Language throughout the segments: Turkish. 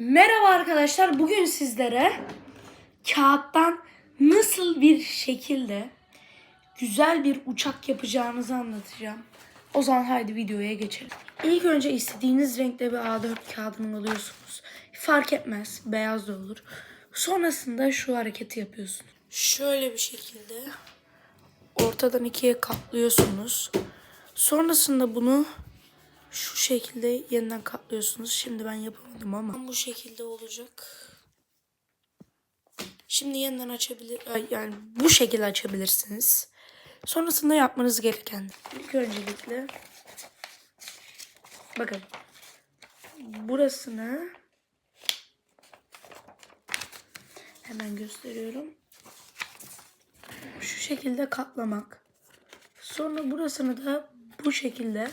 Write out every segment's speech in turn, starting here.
Merhaba arkadaşlar. Bugün sizlere kağıttan nasıl bir şekilde güzel bir uçak yapacağınızı anlatacağım. O zaman haydi videoya geçelim. İlk önce istediğiniz renkte bir A4 kağıdını alıyorsunuz. Fark etmez. Beyaz da olur. Sonrasında şu hareketi yapıyorsunuz. Şöyle bir şekilde ortadan ikiye katlıyorsunuz. Sonrasında bunu şu şekilde yeniden katlıyorsunuz. Şimdi ben yapamadım ama bu şekilde olacak. Şimdi yeniden açabilir yani bu şekilde açabilirsiniz. Sonrasında yapmanız gereken ilk öncelikle bakın burasını hemen gösteriyorum. Şu şekilde katlamak. Sonra burasını da bu şekilde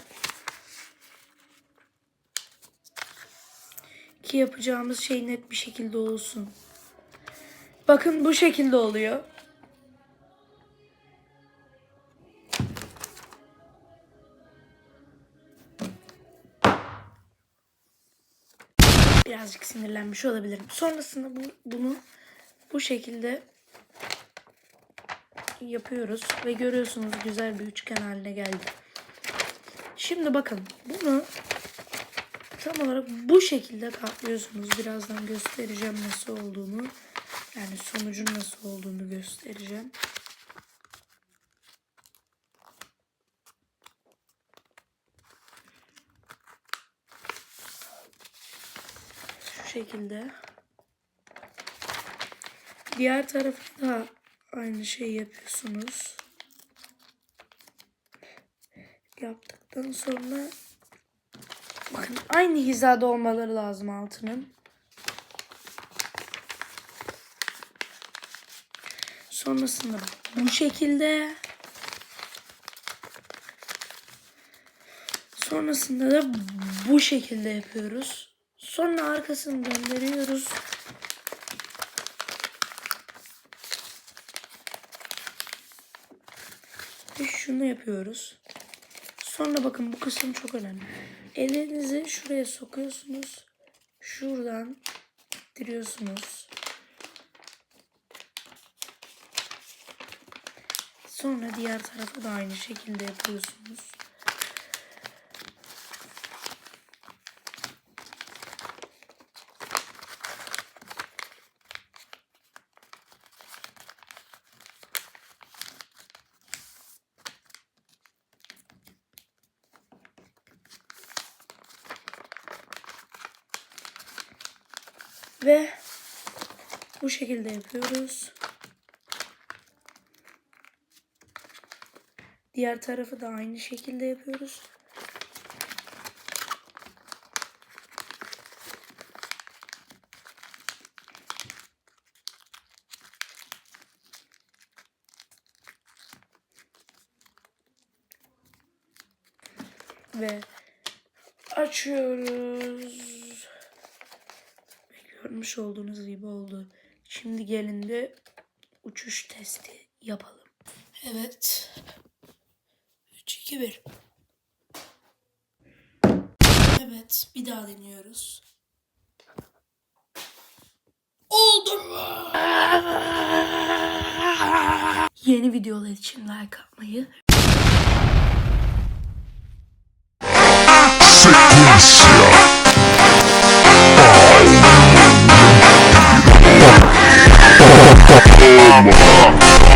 ki yapacağımız şey net bir şekilde olsun. Bakın bu şekilde oluyor. Birazcık sinirlenmiş olabilirim. Sonrasında bu, bunu bu şekilde yapıyoruz ve görüyorsunuz güzel bir üçgen haline geldi. Şimdi bakın bunu tam olarak bu şekilde katlıyorsunuz. Birazdan göstereceğim nasıl olduğunu. Yani sonucun nasıl olduğunu göstereceğim. Şu şekilde. Diğer tarafı da aynı şeyi yapıyorsunuz. Yaptıktan sonra Bakın aynı hizada olmaları lazım altının. Sonrasında bu şekilde. Sonrasında da bu şekilde yapıyoruz. Sonra arkasını döndürüyoruz. Ve şunu yapıyoruz. Sonra bakın bu kısım çok önemli. Elinizi şuraya sokuyorsunuz. Şuradan ittiriyorsunuz. Sonra diğer tarafa da aynı şekilde yapıyorsunuz. Ve bu şekilde yapıyoruz. Diğer tarafı da aynı şekilde yapıyoruz. Ve açıyoruz. Görmüş olduğunuz gibi oldu. Şimdi gelin de uçuş testi yapalım. Evet. 3 2 1. Evet, bir daha deniyoruz. Oldu mu? Yeni videolar için like atmayı Well, 懂了吗